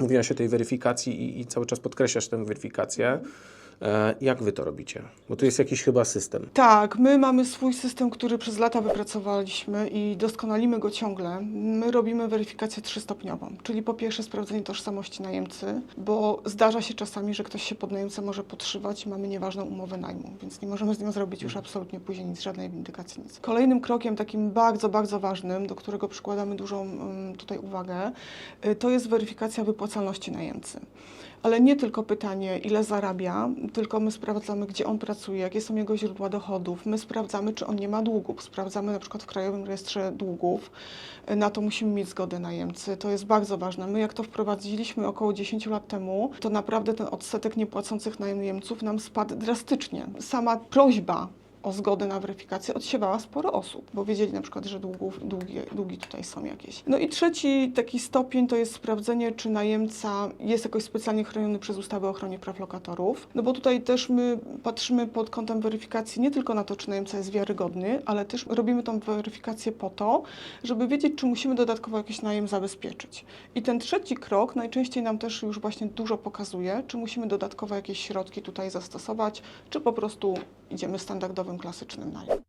Mówiłaś o tej weryfikacji i, i cały czas podkreślasz tę weryfikację. E, Jak wy to robicie? Bo tu jest jakiś chyba system. Tak, my mamy swój system, który przez lata wypracowaliśmy i doskonalimy go ciągle. My robimy weryfikację trzystopniową, czyli po pierwsze sprawdzenie tożsamości najemcy, bo zdarza się czasami, że ktoś się pod najemcę może podszywać i mamy nieważną umowę najmu, więc nie możemy z nią zrobić już absolutnie później nic, żadnej windykacji, nic. Kolejnym krokiem takim bardzo, bardzo ważnym, do którego przykładamy dużą ym, tutaj uwagę, y, to jest weryfikacja wypłacalności najemcy. Ale nie tylko pytanie, ile zarabia, tylko my sprawdzamy, gdzie on pracuje, jakie są jego źródła dochodów. My sprawdzamy, czy on nie ma długów. Sprawdzamy na przykład w Krajowym Rejestrze Długów. Na to musimy mieć zgodę najemcy. To jest bardzo ważne. My jak to wprowadziliśmy około 10 lat temu, to naprawdę ten odsetek niepłacących najemców nam spadł drastycznie. Sama prośba o zgodę na weryfikację odsiewała sporo osób, bo wiedzieli na przykład, że długów, długi, długi tutaj są jakieś. No i trzeci taki stopień to jest sprawdzenie, czy najemca jest jakoś specjalnie chroniony przez ustawę o ochronie praw lokatorów. No bo tutaj też my patrzymy pod kątem weryfikacji nie tylko na to, czy najemca jest wiarygodny, ale też robimy tą weryfikację po to, żeby wiedzieć, czy musimy dodatkowo jakiś najem zabezpieczyć. I ten trzeci krok najczęściej nam też już właśnie dużo pokazuje, czy musimy dodatkowo jakieś środki tutaj zastosować, czy po prostu idziemy standardowym, klasycznym najem.